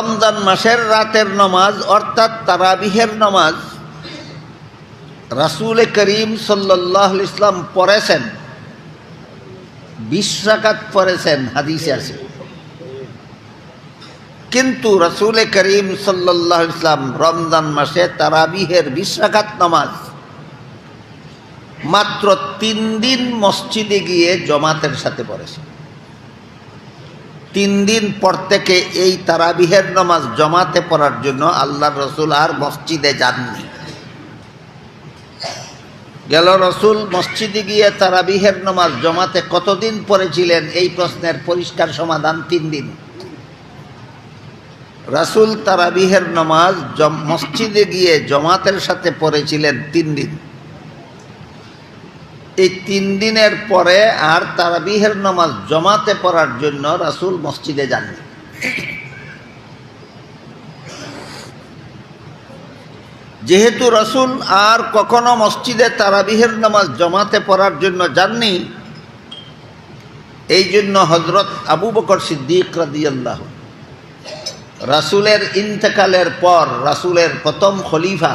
রমজান মাসের রাতের নমাজ, অর্থাৎ তারাবিহের নমাজ, রাসুল করিম সাল্লাহ ইসলাম পড়েছেন, বিশ রাকাত পড়েছেন, হাদিসে আছে। কিন্তু রসুল করিম সাল্লাহ ইসলাম রমজান মাসে তারাবিহের বিশ রাকাত নামাজ, মাত্র তিন দিন মসজিদে গিয়ে জমাতের সাথে পড়েছে তিন দিন পর থেকে এই তারাবিহের নামাজ জমাতে পড়ার জন্য আল্লাহ রসুল আর মসজিদে যাননি। গেল রসুল মসজিদে গিয়ে তারাবিহের নামাজ জমাতে কতদিন পড়েছিলেন? এই প্রশ্নের পরিষ্কার সমাধান তিন দিন। রাসুল তারাবিহের নামাজ মসজিদে গিয়ে জমাতের সাথে পড়েছিলেন তিন দিন। এই তিন দিনের পরে আর তারাবিহের নামাজ জমাতে পড়ার জন্য রাসুল মসজিদে যাননি। যেহেতু রাসুল আর কখনো মসজিদে তারাবিহের নামাজ জমাতে পড়ার জন্য যাননি, এই জন্য হজরত আবু বকর সিদ্দিক রাদিয়াল্লাহ রাসুলের ইন্তেকালের পর রাসুলের প্রথম খলিফা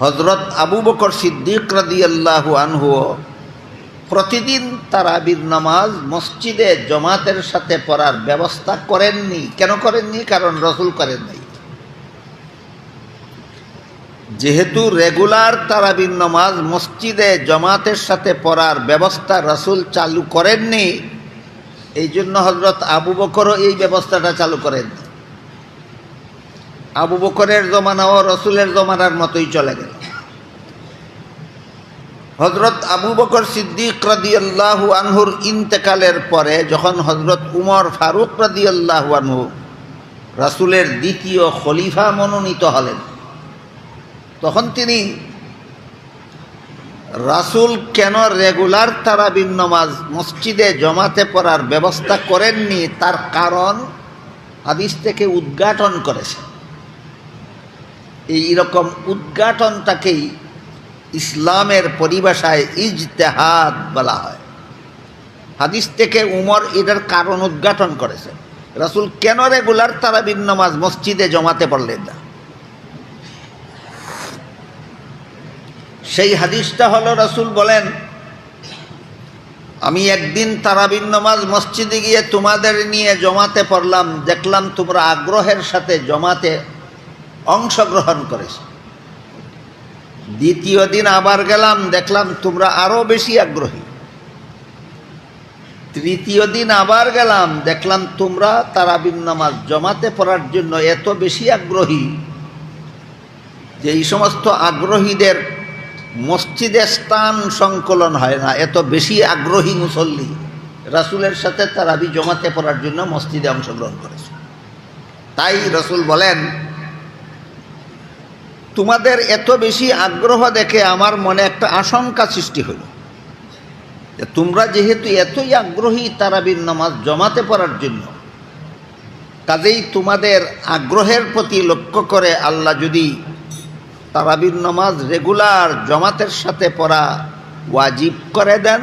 হজরত আবু বকর সিদ্দিক রাদিয়াল্লাহু আনহু প্রতিদিন তার তারাবির নামাজ মসজিদে জমাতের সাথে পড়ার ব্যবস্থা করেননি। কেন করেননি? কারণ রসুল করেন নাই। যেহেতু রেগুলার তারাবির নামাজ মসজিদে জমাতের সাথে পড়ার ব্যবস্থা রসুল চালু করেননি এই জন্য হজরত আবু বকরও এই ব্যবস্থাটা চালু করেননি। আবু বকরের জমানাও রসুলের জমানার মতোই চলে গেল। হজরত আবু বকর সিদ্দিক রাদিয়াল্লাহু আনহুর ইন্তেকালের পরে যখন হজরত উমর ফারুক রাদিয়াল্লাহু আনহু রাসুলের দ্বিতীয় খলিফা মনোনীত হলেন, তখন তিনি রাসুল কেন রেগুলার তারাবিন নামাজ মসজিদে জমাতে পড়ার ব্যবস্থা করেননি? তার কারণ হাদিস থেকে উদ্ঘাটন করেছেন। এই রকম উদ্ঘাটনটাকেই ইসলামের পরিভাষায় ইজতেহাদ বলা হয়। হাদিস থেকে উমর এটার কারণ উদ্ঘাটন করেছেন। রাসুল কেন রেগুলার তারাবিন নামাজ মসজিদে জমাতে পারলেন না? সেই হাদিসটা হলো রাসুল বলেন, আমি একদিন তারাবিন নামাজ মসজিদে গিয়ে তোমাদের নিয়ে জমাতে পড়লাম দেখলাম তোমরা আগ্রহের সাথে জমাতে অংশগ্রহণ করেছে। দ্বিতীয় দিন আবার গেলাম, দেখলাম তোমরা আরও বেশি আগ্রহী। তৃতীয় দিন আবার গেলাম, দেখলাম তোমরা তারাবিন নামাজ জমাতে পড়ার জন্য এত বেশি আগ্রহী যে এই সমস্ত আগ্রহীদের মসজিদে স্থান সংকলন হয় না, এত বেশি আগ্রহী মুসল্লি। রাসুলের সাথে তারাবি জমাতে পড়ার জন্য মসজিদে অংশগ্রহণ করেছে। তাই রসুল বলেন তোমাদের এত বেশি আগ্রহ দেখে আমার মনে একটা আশঙ্কা সৃষ্টি হলো। তোমরা যেহেতু এতই আগ্রহী তারাবির নামাজ জমাতে পড়ার জন্য, কাজেই তোমাদের আগ্রহের প্রতি লক্ষ্য করে আল্লাহ যদি তারাবির নামাজ রেগুলার জমাতের সাথে পড়া ওয়াজিব করে দেন,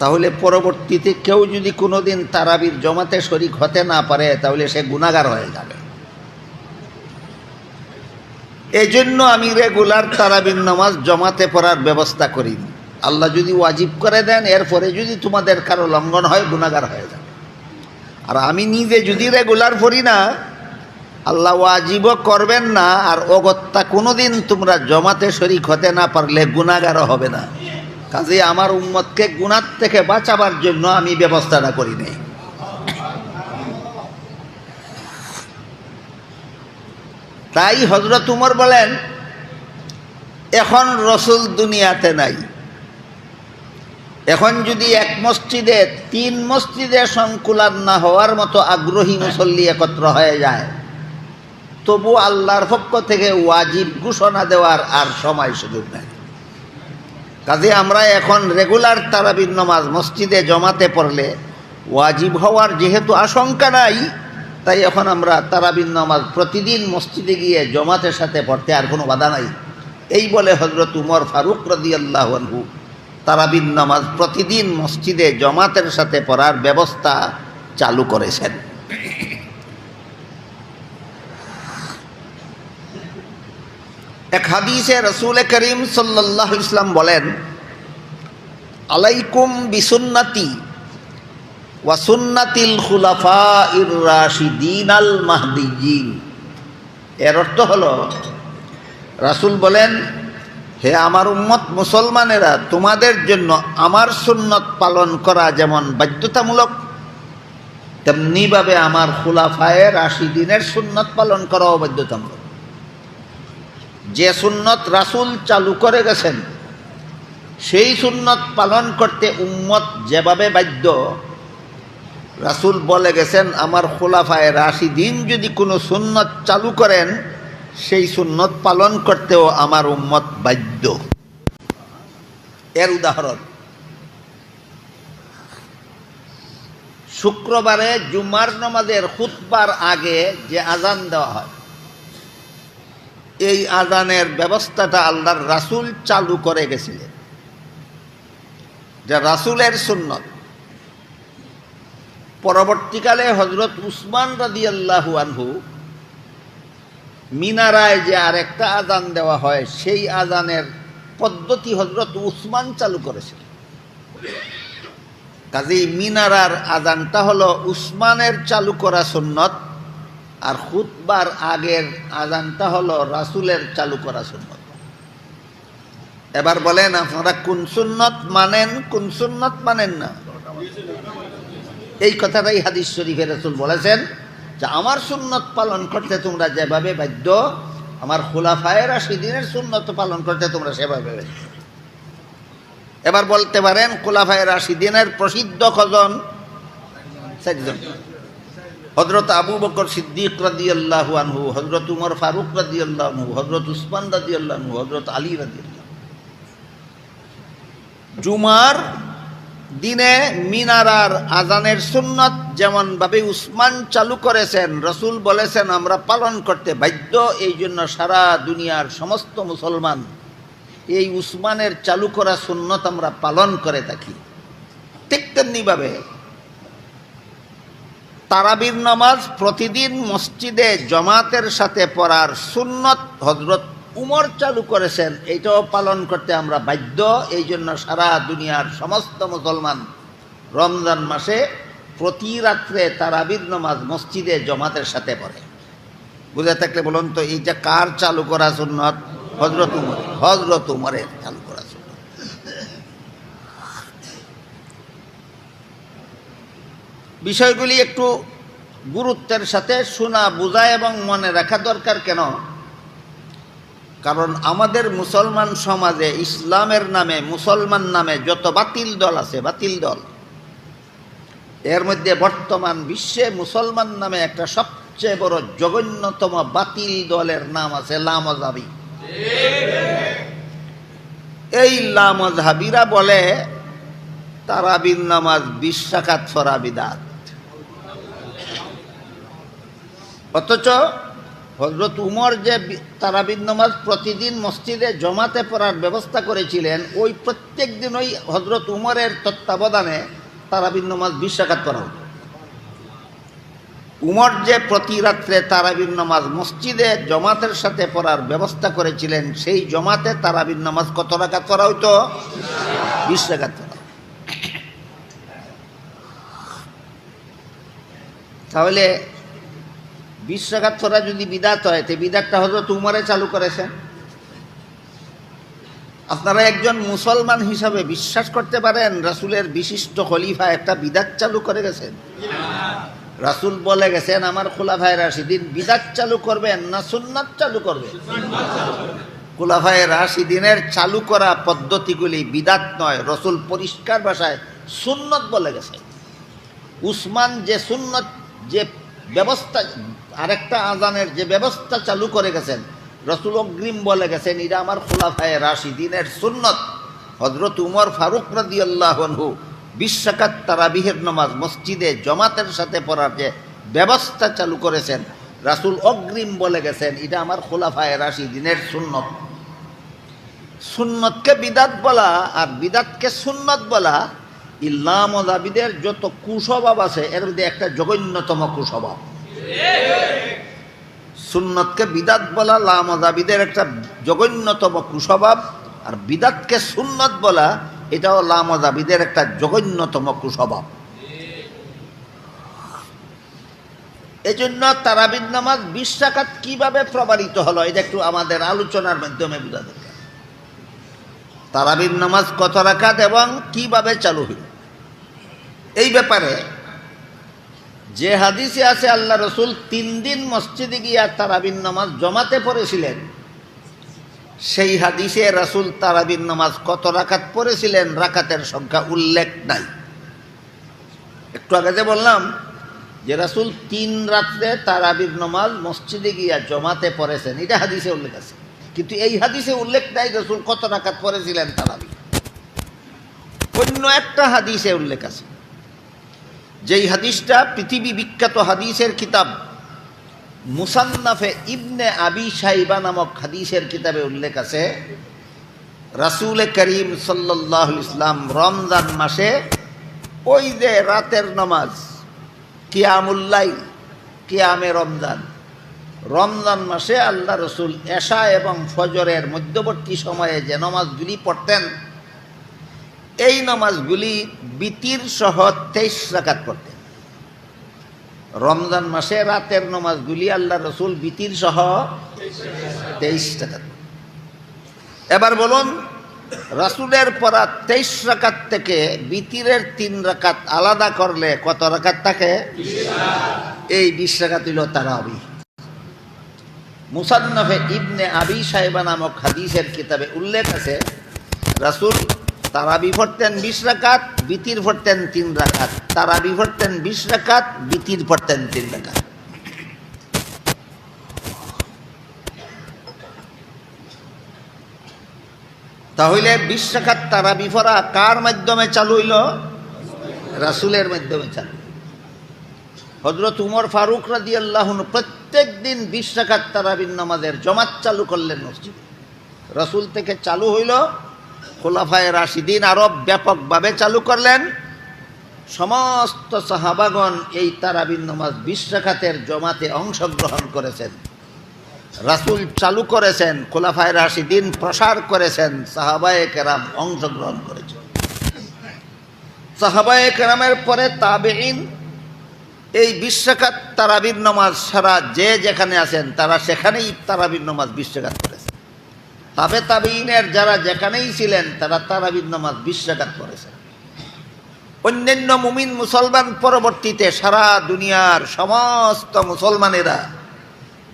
তাহলে পরবর্তীতে কেউ যদি কোনোদিন তারাবির জমাতে শরিক হতে না পারে, তাহলে সে গুণাগার হয়ে যাবে। এই জন্য আমি রেগুলার তারাবির নামাজ জমাতে পড়ার ব্যবস্থা করি। আল্লাহ যদি ওয়াজিব করে দেন, এরপরে যদি তোমাদের কারও লঙ্ঘন হয় গুণাগার হয়ে যাবে। আর আমি নিজে যদি রেগুলার পড়ি না, আল্লাহ ওয়াজিবও করবেন না, আর অগত্যা কোনোদিন তোমরা জমাতে শরিক হতে না পারলে গুণাগারও হবে না। কাজে আমার উম্মতকে গুণার থেকে বাঁচাবার জন্য আমি ব্যবস্থাটা করি নাই। তাই হজরত উমর বলেন, এখন রসুল দুনিয়াতে নাই। এখন যদি এক মসজিদে তিন মসজিদে সংকুলান না হওয়ার মতো আগ্রহী মুসল্লি একত্র হয়ে যায়, তবু আল্লাহর পক্ষ থেকে ওয়াজিব ঘোষণা দেওয়ার আর সময় সুযোগ নেই। কাজে আমরা এখন রেগুলার তারাবির নামাজ মসজিদে জমাতে পড়লে ওয়াজিব হওয়ার যেহেতু আশঙ্কা নাই তাই এখন আমরা তারাবিন নামাজ প্রতিদিন মসজিদে গিয়ে জমাতের সাথে পড়তে আর কোনো বাধা নাই। এই বলে হজরত উমর ফারুক রদি আল্লাহনহু তারাবিন নামাজ প্রতিদিন মসজিদে জমাতের সাথে পড়ার ব্যবস্থা চালু করেছেন। এক হাদিসে রসুল করিম সাল্লাহ ইসলাম বলেন, আলাইকুম বিসুন্নাতি খুলাফা ইর আল এর অর্থ হলো, রাসূল বলেন, হে আমার উম্মত মুসলমানেরা, তোমাদের জন্য আমার সুন্নত পালন করা যেমন বাধ্যতামূলক, তেমনিভাবে আমার খুলাফায়ে রাশিদিনের সুন্নত পালন করাও বাধ্যতামূলক। যে সুন্নত রাসূল চালু করে গেছেন, সেই সুন্নত পালন করতে উম্মত যেভাবে বাধ্য রাসূল বলে গেছেন, আমার খোলাফায় রাশিদিন যদি কোনো সুন্নত চালু করেন, সেই সুন্নত পালন করতেও আমার উম্মত বাধ্য। এর উদাহরণ। শুক্রবারে জুমার নমাজের খুতবার আগে যে আজান দেওয়া হয়, এই আজানের ব্যবস্থাটা আল্লাহর রাসূল চালু করে গেছিলেন। যা রাসূলের সুন্নত পরবর্তীকালে হজরত উসমান রাদি আল্লাহু আনহু মিনারায় যে আরেকটা আজান দেওয়া হয়, সেই আজানের পদ্ধতি হজরত উসমান চালু করেছিল। কাজেই মিনারার আজানটা হলো উসমানের চালু করা সুন্নত, আর খুতবার আগের আজানটা হলো রাসুলের চালু করা সুন্নত। এবার বলেন, আপনারা কোন সুন্নত মানেন, কোন সুন্নত মানেন না? এই কথাটাই হাদিস শরীফের রসুল বলেছেন যে আমার সুন্নত পালন করতে তোমরা যেভাবে বাধ্য, আমার খোলাফায়ের দিনের সুন্নত পালন করতে তোমরা সেভাবে বাধ্য। এবার বলতে পারেন, খোলাফায়ের দিনের প্রসিদ্ধ কজন? চারজন। হজরত আবু বকর সিদ্দিক রাদি আল্লাহ আনহু হজরত উমর ফারুক রাদি আল্লাহ আনহু হজরত উসমান রাদি আল্লাহ আনহু হজরত আলী রাদি আল্লাহ জুমার দিনে মিনারার আজানের সুন্নত যেমন ভাবে উসমান চালু করেছেন, রসুল বলেছেন, আমরা পালন করতে বাধ্য। এই জন্য সারা দুনিয়ার সমস্ত মুসলমান এই উসমানের চালু করা সুন্নত আমরা পালন করে থাকি। ঠিক তেমনিভাবে তারাবির নামাজ প্রতিদিন মসজিদে জমাতের সাথে পড়ার সুন্নত হজরত উমর চালু করেছেন, এইটাও পালন করতে আমরা বাধ্য। এই জন্য সারা দুনিয়ার সমস্ত মুসলমান রমজান মাসে প্রতি রাত্রে তারাবির নামাজ মসজিদে জমাতের সাথে পড়ে। বুঝে থাকলে বলুন তো, এই যে কার চালু করা সুন্নত? হজরত উমর হজরত উমরের চালু করা সুন্নত। বিষয়গুলি একটু গুরুত্বের সাথে শোনা, বোঝা এবং মনে রাখা দরকার কেন? কারণ আমাদের মুসলমান সমাজে ইসলামের নামে, মুসলমান নামে যত বাতিল দল আছে, বাতিল দল, এর মধ্যে বর্তমান বিশ্বে মুসলমান নামে একটা সবচেয়ে বড় জঘন্যতম বাতিল দলের নাম আছে লামজাবি। এই লামজাবিরা বলে তারাবিন নামাজ বিশ্বাকাত ফরাবিদাত অথচ হজরত উমর যে তারাবিন নামাজ প্রতিদিন মসজিদে জমাতে পড়ার ব্যবস্থা করেছিলেন, ওই প্রত্যেক দিন ওই হজরত উমরের তত্ত্বাবধানে তারাবিন নামাজ বিশ্বাকাত করা হতো। উমর যে প্রতি রাত্রে তারাবিন নামাজ মসজিদে জমাতের সাথে পড়ার ব্যবস্থা করেছিলেন, সেই জমাতে তারাবিন নামাজ কত রাকাত করা হইতো? বিশ রাকাত করা তাহলে বিশ করা যদি বিদাত হয়, তো বিদাতটা হজরত উমরে চালু করেছেন। আপনারা একজন মুসলমান হিসাবে বিশ্বাস করতে পারেন, রাসুলের বিশিষ্ট খলিফা একটা বিদাত চালু করে গেছেন। রাসুল বলে গেছেন, আমার খোলা খোলাফায় রাশিদিন বিদাত চালু করবেন না সুন্নাত চালু করবে খোলাফায় রাশিদিনের চালু করা পদ্ধতিগুলি বিদাত নয়, রসুল পরিষ্কার ভাষায় সুন্নত বলে গেছে উসমান যে সুন্নত, যে ব্যবস্থা আরেকটা আজানের যে ব্যবস্থা চালু করে গেছেন, রসুল অগ্রিম বলে গেছেন এটা আমার খোলাফায় রাশিদিনের সুন্নত। হজরত উমর ফারুক রাদি আল্লাহনহু বিশ্বকাত তারাবিহের নামাজ মসজিদে জমাতের সাথে পড়ার যে ব্যবস্থা চালু করেছেন, রাসুল অগ্রিম বলে গেছেন এটা আমার খোলাফায় রাশিদিনের সুন্নত। সুন্নতকে বিদাত বলা আর বিদাতকে সুন্নত বলা, ইল্লাম যত কুস্বভাব আছে, এর মধ্যে একটা জঘন্যতম কুস্বভাব। সুন্নতকে বিদাত বলা লামজাবিদের একটা জঘন্যতম কুস্বভাব, আর বিদাতকে সুন্নত বলা, এটাও লামজাবিদের একটা জঘন্যতম কুস্বভাব। এই জন্য তারাবিদ নামাজ বিশ রাকাত কীভাবে প্রবাহিত হলো, এটা একটু আমাদের আলোচনার মাধ্যমে বোঝা দরকার। তারাবিদ নামাজ কত রাখাত এবং কীভাবে চালু হইল এই ব্যাপারে যে হাদিসে আছে, আল্লাহ রসুল তিন দিন মসজিদে গিয়া তারাবিন নামাজ জমাতে পড়েছিলেন। সেই হাদিসে রাসুল তারাবিন নামাজ কত রাকাত পড়েছিলেন, রাকাতের সংখ্যা উল্লেখ নাই। একটু আগে যে বললাম যে রাসুল তিন রাত্রে তারাবির নামাজ মসজিদে গিয়া জমাতে পড়েছেন, এটা হাদিসে উল্লেখ আছে। কিন্তু এই হাদিসে উল্লেখ নাই রসুল কত রাকাত পড়েছিলেন তারাবি। অন্য একটা হাদিসে উল্লেখ আছে। যেই হাদিসটা পৃথিবী বিখ্যাত হাদিসের কিতাব, মুসান্নাফে ইবনে আবি সাইবা নামক হাদিসের কিতাবে উল্লেখ আছে, রাসুল করিম সাল্লাহ ইসলাম রমজান মাসে ওই যে রাতের নামাজ কিয়ামুল্লাই কিয়ামে রমজান রমজান মাসে আল্লাহ রসুল এশা এবং ফজরের মধ্যবর্তী সময়ে যে নামাজগুলি পড়তেন এই নামাজগুলি বিতির সহ তেইশ রাকাত পড়তেন রমজান মাসে রাতের নামাজগুলি আল্লাহ রসুল বিতির সহ তেইশ রাকাত এবার বলুন, রাসুলের পরা তেইশ রাকাত থেকে বিতিরের তিন রাকাত আলাদা করলে কত রাকাত থাকে? এই বিশ রাকাত হইল তারাবি। মুসান্নফে ইবনে আবি সাহেবা নামক হাদিসের কিতাবে উল্লেখ আছে, রাসুল তারাবি পড়তেন বিশ রাকাত, বিতির পড়তেন তিন রাকাত। তারাবি পড়তেন বিশ রাকাত, বিতির পড়তেন তিন রাকাত। তাহলে বিশ রাকাত তারাবি পড়া কার মাধ্যমে চালু হইল? রাসুলের মাধ্যমে চালু। হজরত উমর ফারুক রাজি আল্লাহ প্রত্যেক দিন বিশ রাকাত তারাবিন নামাজের জমাত চালু করলেন মসজিদ। রসুল থেকে চালু হইল খোলাফায় রাশিদিন আরব ব্যাপকভাবে চালু করলেন। সমস্ত সাহাবাগণ এই তারাবিন নামাজ বিশ রাকাতের জমাতে অংশগ্রহণ করেছেন। রাসুল চালু করেছেন, খোলাফায় রাশিদিন প্রসার করেছেন, সাহাবায়ে কেরাম অংশগ্রহণ করেছেন। সাহাবায়ে কেরামের পরে তাবেইন এই বিশ্বকাত তারাবির নামাজ সারা যে যেখানে আছেন, তারা সেখানেই তারাবির নমাজ বিশ্বকাত করেছে তাবে তাবিনের যারা যেখানেই ছিলেন, তারা তারাবির নামাজ বিশ্বকাত করেছেন অন্যান্য মুমিন মুসলমান পরবর্তীতে সারা দুনিয়ার সমস্ত মুসলমানেরা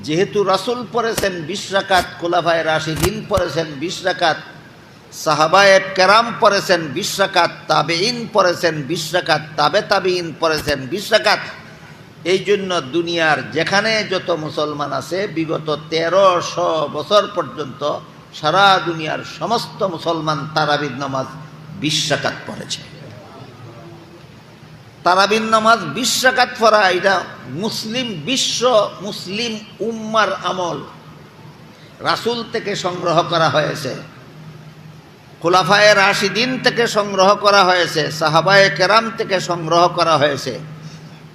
যেহেতু রাসুল পড়েছেন বিশ রাকাত কোলাফায় রাশিদিন পড়েছেন বিশ রাকাত সাহাবায়েব কেরাম পড়েছেন বিশ রাকাত তাবেইন পড়েছেন বিশ রাকাত তাবে তাবেইন পড়েছেন বিশ রাকাত এই জন্য দুনিয়ার যেখানে যত মুসলমান আছে, বিগত তেরোশো বছর পর্যন্ত সারা দুনিয়ার সমস্ত মুসলমান তারাবিদ নামাজ বিশ রাকাত পড়েছে। তারাবিন নামাজ বিশ রাকাত পড়া, এটা মুসলিম, বিশ্ব মুসলিম উম্মার আমল। রাসুল থেকে সংগ্রহ করা হয়েছে। খোলাফায় রাশিদিন থেকে সংগ্রহ করা হয়েছে। সাহাবায়ে কেরাম থেকে সংগ্রহ করা হয়েছে।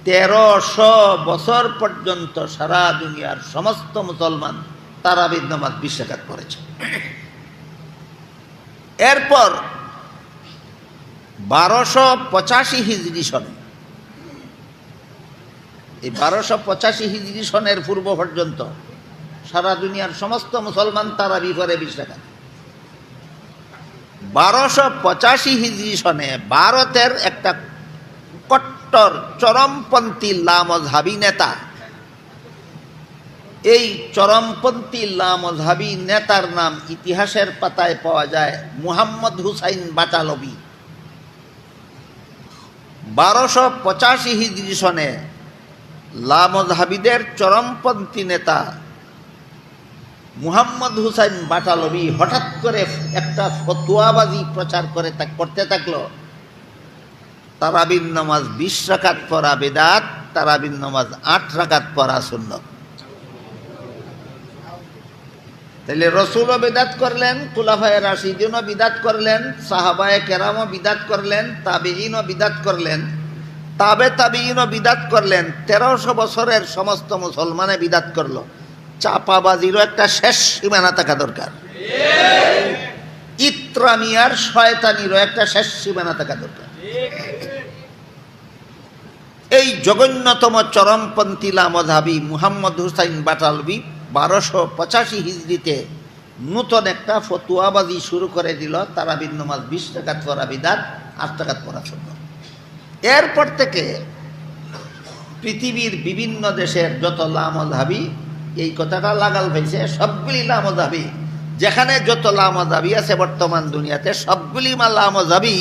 তেরোশো বছর পর্যন্ত সারা দুনিয়ার সমস্ত মুসলমান তারাবিদ নামাজ বিশ রাকাত পড়েছে। এরপর বারোশো পঁচাশি হিজড়ি সনে, এই বারোশো পঁচাশি হিজড়ি সনের পূর্ব পর্যন্ত সারা দুনিয়ার সমস্ত মুসলমান তারা বিপরে বিশ টাকা বারোশো পঁচাশি হিজড়ি সনে ভারতের একটা কট্টর চরমপন্থী লামজহাবি নেতা এই চরমপন্থী লামজহাবি নেতার নাম ইতিহাসের পাতায় পাওয়া যায়, মুহাম্মদ হুসাইন বাটালবি বারোশো পঁচাশি হিজড়ি সনে লামজহাবিদের চরমপন্থী নেতা মুহাম্মদ হুসাইন বাটালবি হঠাৎ করে একটা ফতুয়াবাজি প্রচার করে তা, করতে থাকল। তারাবিন নামাজ বিশ রাকাত পড়া বেদাত, তারাবিন নামাজ আট রাকাত পড়া শূন্য তাহলে রসুলও বিদাত করলেন কুলাফায় রাশিদিনও বিদাত করলেন, সাহাবায় কেরামও বিদাত করলেন তাবিইনও বিদাত করলেন। তাবে তাবিইনও বিদাত করলেন, তেরোশো বছরের সমস্ত মুসলমানে বিদাত করল। চাপাবাজিরও একটা শেষ সীমানা থাকা দরকার। ইত্রামিয়ার শয়তানিরও একটা শেষ সীমানা থাকা দরকার। এই জঘন্যতম চরমপন্থী লামধাবি মুহাম্মদ হুসাইন বাটালবি বারোশো পঁচাশি হিজড়িতে নূতন একটা ফতুয়াবাজি শুরু করে দিল তারাবিন নমাজ বিশ টাকাত পড়া বিদাত, আট টাকাত পড়া শূন্য এরপর থেকে পৃথিবীর বিভিন্ন দেশের যত লামধাবি এই কথাটা লাগাল হয়েছে, সবগুলি লামধাবি যেখানে যত লামধাবি আছে বর্তমান দুনিয়াতে, সবগুলি মা লামধাবি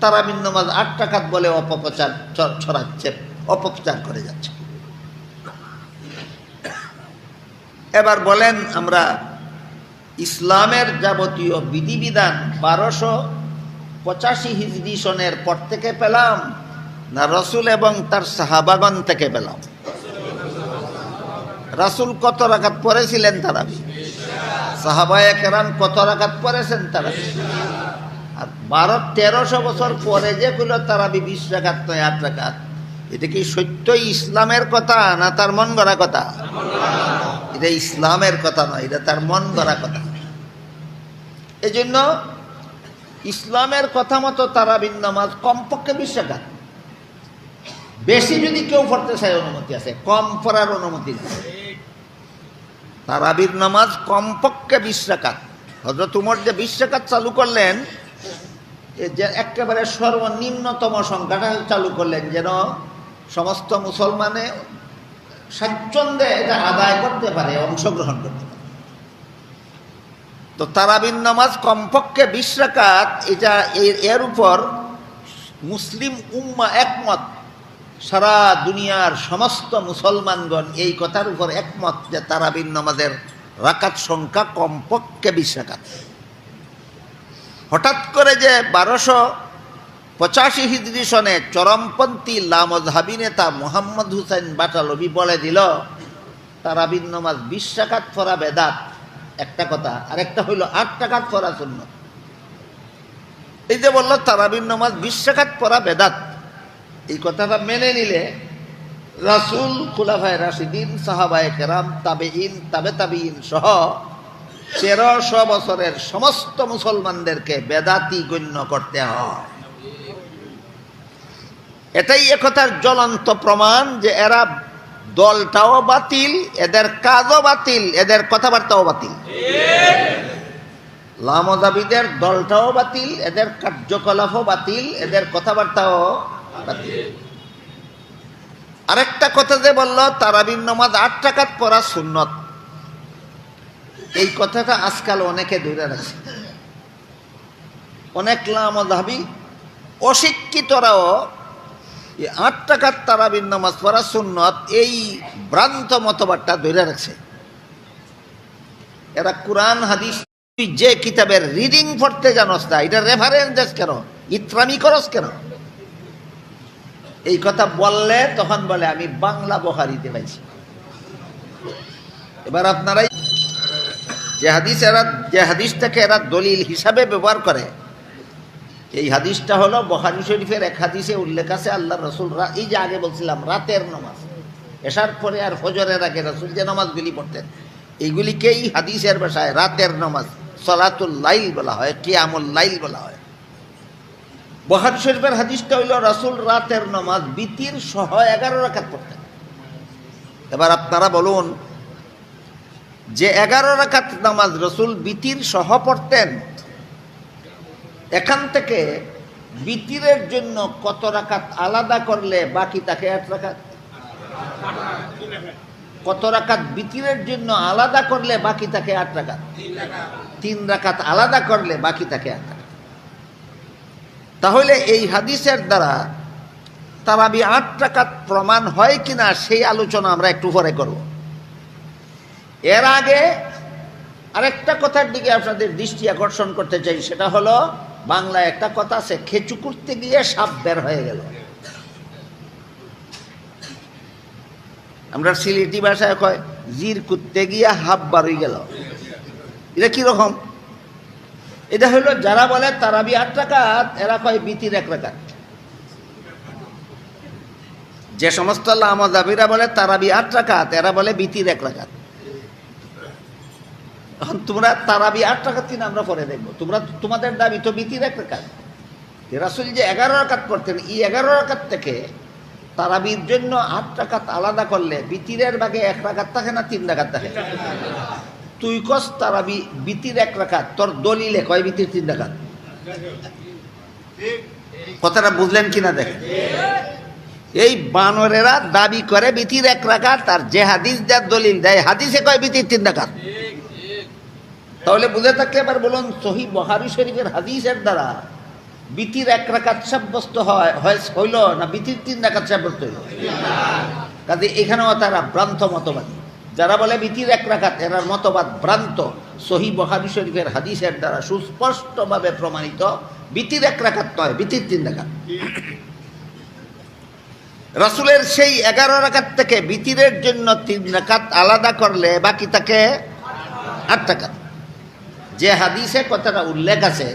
তারাবিন নমাজ আট টাকাত বলে অপপ্রচার ছড়াচ্ছে, অপপ্রচার করে যাচ্ছে। এবার বলেন আমরা ইসলামের যাবতীয় বিধিবিধান বারোশো পঁচাশি হিজড়ি সনের পর থেকে পেলাম না রসুল এবং তার সাহাবাগন থেকে পেলাম? রাসুল কত রাকাত পড়েছিলেন তারাবি সাহাবায়ে কেরাম কত রাকাত পড়েছেন তারাবি আর বারো, তেরোশো বছর পরে যেগুলো তারা বিশ রাকাত নয়, আট রাকাত। এটা কি সত্য ইসলামের কথা না তার মন গড়া কথা? এটা ইসলামের কথা নয়, এটা তার মন গড়া কথা। এই জন্য ইসলামের কথা মতো তারাবিন নামাজ কমপক্ষে বিশ রাকাত। বেশি যদি কেউ পড়তে চায় অনুমতি আছে, কম পড়ার অনুমতি নেই। তারাবির নামাজ কমপক্ষে বিশ রাকাত। হজরত উমর যে বিশ রাকাত চালু করলেন যে একেবারে সর্বনিম্নতম সংখ্যাটা চালু করলেন, যেন সমস্ত মুসলমানে স্বাচ্ছন্দ্যে এটা আদায় করতে পারে, অংশগ্রহণ করতে পারে। তো তারাবিন নামাজ কমপক্ষে বিশ রাকাত, এটা এর উপর মুসলিম উম্মা একমত। সারা দুনিয়ার সমস্ত মুসলমানগণ এই কথার উপর একমত যে তারাবিন নামাজের রাকাত সংখ্যা কমপক্ষে বিশ রাকাত। হঠাৎ করে যে বারোশো পঁচাশি হিজড়ি সনে চরমপন্থী লামজহাবি নেতা মোহাম্মদ হুসাইন বাটালবি বলে দিল, তারাবিন নামাজ বিশ টাকাত ফরা বেদাত, একটা কথা আর একটা হইল আট টাকাত ফরা শূন্য এই যে বলল তারাবিন নামাজ বিশ পড়া বেদাত, এই কথাটা মেনে নিলে রাসুল, খুলাফায় রাশিদিন, সাহাবায় কেরাম তাবে ইন তাবে তাবিন সহ তেরোশো বছরের সমস্ত মুসলমানদেরকে বেদাতি গণ্য করতে হয়। এটাই একথার জ্বলন্ত প্রমাণ যে এরা দলটাও বাতিল, এদের কাজও বাতিল, এদের কথাবার্তাও বাতিল। লামদাবিদের দলটাও বাতিল, এদের কার্যকলাপও বাতিল, এদের কথাবার্তাও বাতিল। আরেকটা কথা যে বলল তারাবিন নামাজ আট টাকাত পড়া সুন্নত। এই কথাটা আজকাল অনেকে দূরে রাখছে অনেক লামদাবি অশিক্ষিতরাও এই আট টাকার তারাবিন নামাজ পড়া সুন্নত এই ভ্রান্ত মতবাদটা ধরে রাখছে। এরা কোরআন, হাদিস, তুই যে কিতাবের রিডিং পড়তে জানস না, এটা রেফারেন্স কেন? ইত্রামি করস কেন? এই কথা বললে, তখন বলে, আমি বাংলা বহারিতে পাইছি। এবার আপনারাই যে হাদিস, এরা যে হাদিসটাকে এরা দলিল হিসাবে ব্যবহার করে এই হাদিসটা হলো বহারি শরীফের এক হাদিসে উল্লেখ আছে আল্লাহ রসুল এই যে আগে বলছিলাম, রাতের নামাজ। এসার পরে আর ফজরের আগে রসুল যে নামাজগুলি পড়তেন, এইগুলিকেই হাদিসের ভাষায় রাতের নামাজ, সলাতুল লাইল বলা হয়, কিয়ামুল লাইল বলা হয়। বহারি শরীফের হাদিসটা হইল, রাসুল রাতের নামাজ বিতির সহ এগারো রাখাত পড়তেন। এবার আপনারা বলুন, যে এগারো রাখাত নামাজ রসুল বিতির সহ পড়তেন এখান থেকে বিতিরের জন্য কত রাকাত আলাদা করলে বাকি তাকে এক রাকাত? কত রাকাত বিতিরের জন্য আলাদা করলে বাকি তাকে আট রাকাত? তিন রাকাত আলাদা করলে বাকি তাকে আট রাকাত। তাহলে এই হাদিসের দ্বারা তারাবি আট টাকাত প্রমাণ হয় কিনা সেই আলোচনা আমরা একটু পরে করব। এর আগে আরেকটা কথার দিকে আপনাদের দৃষ্টি আকর্ষণ করতে চাই, সেটা হলো বাংলায় একটা কথা আছে, খেচু করতে গিয়ে সাপ বের হয়ে গেল। আমরা সিলেটি ভাষায় কয়, জির করতে গিয়ে হাফ বারই গেল। এটা কীরকম এটা হলো যারা বলে তারাবি আট রাকাত, এরা কয় বিতির এক রাকাত। যে সমস্ত লামাজাবিরা বলে তারাবি আট রাকাত, এরা বলে বিতির এক রাকাত। তোমরা তারাবি আট টাকার দিন আমরা পরে দেখব। তোমরা তোমাদের দাবি তো বিতির এক রাকাত। রাসুল যে এগারো রাকাত পড়তেন, এই এগারো রাকাত থেকে তারাবির জন্য আট টাকাত আলাদা করলে বিতিরের ভাগে এক রাকাত থাকে না তিন রাকাত থাকে? তুই কস তারাবি বিতির এক রাকাত, তোর দলিলে কয় বিতির তিন রাকাত? কথাটা বুঝলেন কিনা দেখেন? এই বানরেরা দাবি করে বিতির এক রাকাত, আর যে হাদিস যার দলিল দেয়, হাদিসে কয় বিতির তিন রাকাত? তাহলে বুঝে থাকলে এবার বলুন, সহি বহারি শরীফের হাদিসের দ্বারা বিতির এক রাকাত সাব্যস্ত হয় হইল না বিতির তিন রাকাত সাব্যস্ত হইল? কাজে এখানেও তারা ভ্রান্ত মতবাদী। যারা বলে বিতির এক রাকাত এরার মতবাদ ভ্রান্ত। সহি বহারি শরীফের হাদিসের দ্বারা সুস্পষ্টভাবে প্রমাণিত বিতির এক রাকাত নয়, বিতির তিন রাকাত। রাসুলের সেই এগারো রাকাত থেকে বিতিরের জন্য তিন রাকাত আলাদা করলে বাকি তাকে আট টাকা যে হাদিসে কথাটা উল্লেখ আছে,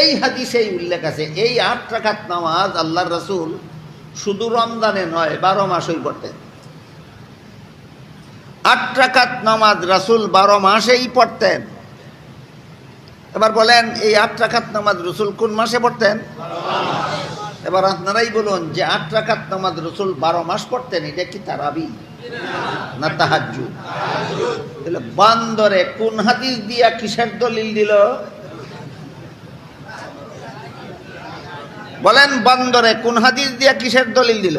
এই হাদিসেই উল্লেখ আছে, এই আট টাকাত নামাজ আল্লাহর রসুল শুধু রমজানে নয়, বারো মাসই পড়তেন। আট টাকাত নামাজ রাসুল বারো মাসেই পড়তেন। এবার বলেন, এই আট টাকাত নামাজ রসুল কোন মাসে পড়তেন? এবার আপনারাই বলুন যে আট টাকাত নামাজ রসুল বারো মাস পড়তেন, এটা কি তারাবি? না তাহাজু তাহলে বান্দরে কোন হাদিস দিয়া কিসের দলিল দিল? বলেন বান্দরে কোন হাদিস দিয়া কিসের দলিল দিল?